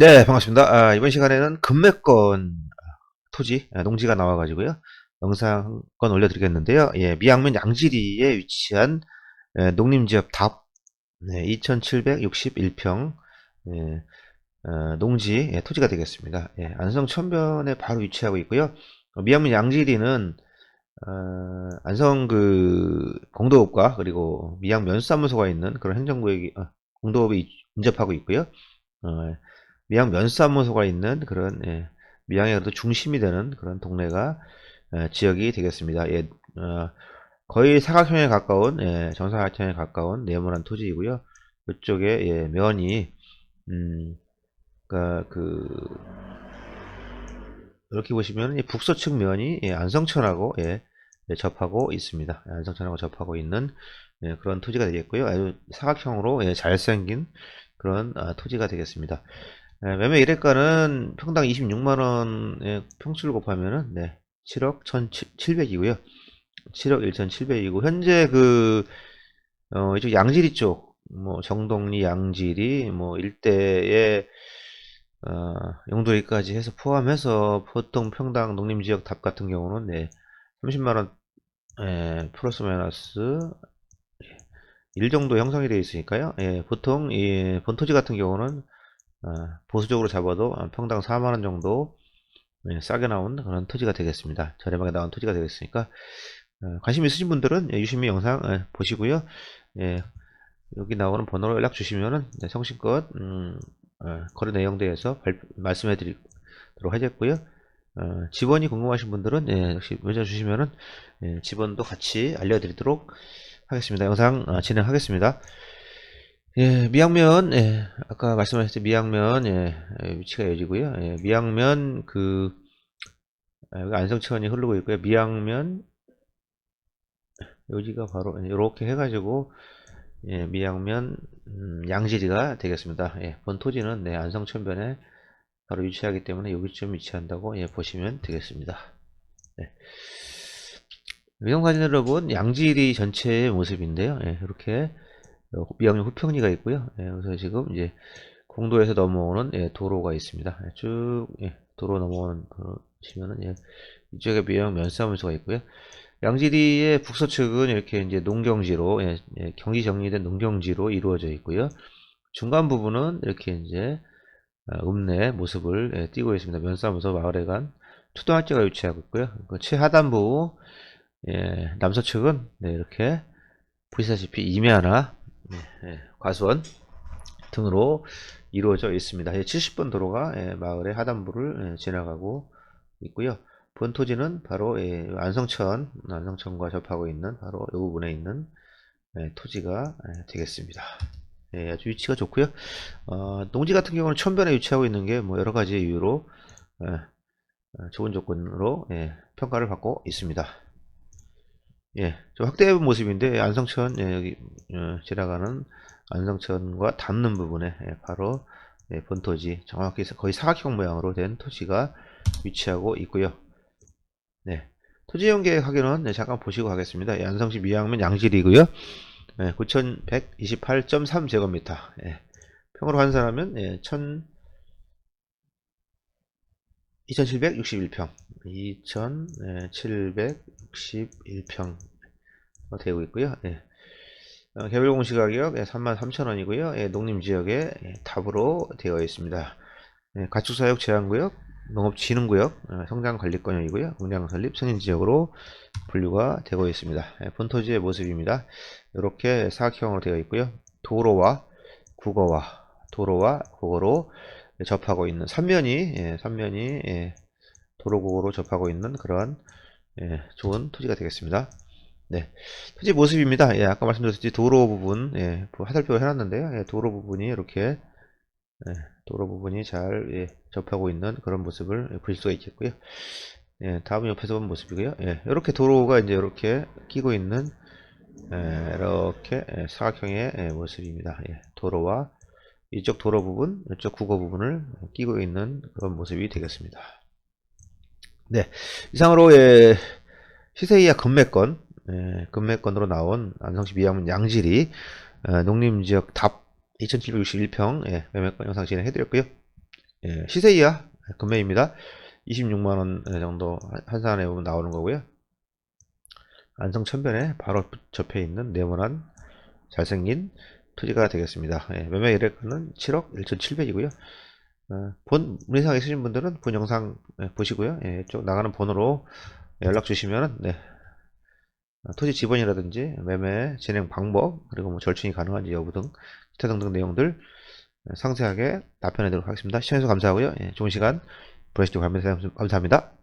네, 반갑습니다. 아, 이번 시간에는 금매권 토지, 아, 농지가 나와가지고요. 영상 한건 올려드리겠는데요. 예, 미양면 양지리에 위치한 예, 농림지역 답 네, 2761평 예, 어, 농지 예, 토지가 되겠습니다. 예, 안성 천변에 바로 위치하고 있고요. 어, 미양면 양지리는 어, 안성 그 공도읍과 그리고 미양 면사무소가 있는 그런 행정구역이 어, 공도읍이 인접하고 있고요. 어, 미양 면사무소가 있는 그런 예, 미양의 그래도 중심이 되는 그런 동네가 예, 지역이 되겠습니다. 예, 어, 거의 사각형에 가까운 예, 정사각형에 가까운 네모난 토지이고요. 이쪽에 예, 면이 음, 그러니까 그 이렇게 보시면 이 북서측 면이 예, 안성천하고 예, 예, 접하고 있습니다. 예, 안성천하고 접하고 있는 예, 그런 토지가 되겠고요. 아주 사각형으로 예, 잘생긴 그런 아, 토지가 되겠습니다. 예, 매매 일회가는 평당 26만원에 평수를 곱하면은, 네, 7억 1,700이고요. 7억 1,700이고, 현재 그, 어, 이쪽 양지리 쪽, 뭐, 정동리, 양지리, 뭐, 일대에, 어, 용도리까지 해서 포함해서 보통 평당 농림지역 답 같은 경우는, 네, 30만원, 예, 플러스 마이너스, 1 정도 형성이 되어 있으니까요. 예, 보통, 이, 본토지 같은 경우는, 어, 보수적으로 잡아도 평당 4만원 정도 예, 싸게 나온 그런 토지가 되겠습니다. 저렴하게 나온 토지가 되겠으니까 어, 관심 있으신 분들은 예, 유심히 영상 예, 보시고요. 예, 여기 나오는 번호로 연락 주시면은 네, 성심껏 음, 어, 거래 내용 대해서 발- 말씀해 드리도록 하겠고요. 어, 지번이 궁금하신 분들은 예, 역시 문자 주시면은 예, 지번도 같이 알려드리도록 하겠습니다. 영상 어, 진행하겠습니다. 예, 미양면, 예, 아까 말씀하셨듯이 미양면, 예, 예, 위치가 여기고요. 예, 미양면, 그, 아, 안성천이 흐르고 있고요. 미양면, 여기가 바로, 이렇게 해가지고, 예, 미양면, 음, 양지리가 되겠습니다. 예, 본 토지는, 네, 안성천변에 바로 위치하기 때문에 여기쯤 위치한다고, 예, 보시면 되겠습니다. 네. 위험사진 여러분, 양지리 전체의 모습인데요. 예, 이렇게, 어, 미양면 후평리가 있고요. 예, 그래서 지금 이제 공도에서 넘어오는 예, 도로가 있습니다. 예, 쭉 예, 도로 넘어오는 보시면은 예, 이쪽에 미양 면사무소가 있고요. 양지리의 북서측은 이렇게 이제 농경지로 예, 예, 경기 정리된 농경지로 이루어져 있고요. 중간 부분은 이렇게 이제 어, 읍내 모습을 예, 띄고 있습니다. 면사무소 마을회관 초등학교가 위치하고 있고요. 그 최하단부 예, 남서측은 네, 이렇게 보시다시피 임야나 과수원 등으로 이루어져 있습니다. 70번 도로가 예, 마을의 하단부를 예, 지나가고 있고요. 본 토지는 바로 예, 안성천, 안성천과 접하고 있는 바로 이 부분에 있는 예, 토지가 예, 되겠습니다. 예, 아주 위치가 좋고요. 어, 농지 같은 경우는 천변에 위치하고 있는 게 뭐 여러 가지 이유로 예, 어, 좋은 조건으로 예, 평가를 받고 있습니다. 예, 좀 확대해 본 모습인데 안성천 예, 여기 어, 지나가는 안성천과 닿는 부분에 예, 바로 예, 본토지 정확히 거의 사각형 모양으로 된 토지가 위치하고 있고요. 네, 토지 이용 계획 확인은 네, 잠깐 보시고 가겠습니다. 예, 안성시 미양면 양질이고요. 예, 9,128.3 제곱미터. 예, 평으로 환산하면 예, 1,000 2761평, 2761 평 되고 있고요. 예. 어, 개별 공시 가격 33,000원이고요. 예, 농림지역에 예, 답으로 되어 있습니다. 예, 가축사육 제한구역, 농업진흥구역, 어, 성장관리권역이고요. 공장 설립 승인지역으로 분류가 되고 있습니다. 예, 본토지의 모습입니다. 이렇게 사각형으로 되어 있고요. 도로와 국어와 도로와 국어로 접하고 있는 삼면이 예, 삼면이 예, 도로국으로 접하고 있는 그런 예, 좋은 토지가 되겠습니다. 네, 토지 모습입니다. 예, 아까 말씀드렸듯이 도로 부분 예, 화살표를 해놨는데요. 예, 도로 부분이 이렇게 예, 도로 부분이 잘 예, 접하고 있는 그런 모습을 볼 수가 있겠고요. 예, 다음 옆에서 본 모습이고요. 예, 이렇게 도로가 이제 이렇게 끼고 있는 예, 이렇게 예, 사각형의 예, 모습입니다. 예, 도로와 이쪽 도로 부분, 이쪽 국어 부분을 끼고 있는 그런 모습이 되겠습니다. 네, 이상으로 예, 시세이야 금매권, 예, 금매권으로 나온 안성시 미양문 양지리 어, 농림지역 답 2761평 예, 매매권 영상 진행해드렸고요. 예, 시세 이하 금매입니다. 26만원 정도 한산에 보면 나오는 거고요. 안성 천변에 바로 접해 있는 네모난 잘생긴 토지가 되겠습니다. 예, 매매 일액은 7억 1,700이고요. 어, 본 문의사항 있으신 분들은 본 영상 예, 보시고요. 예, 쪽 나가는 번호로 연락 주시면 네, 어, 토지 지번이라든지 매매 진행 방법 그리고 뭐 절충이 가능한지 여부 등 기타 등등 내용들 상세하게 답변해 드리도록 하겠습니다. 시청해주셔서 감사하고요. 예, 좋은 시간 보내시기 바랍니다. 감사합니다.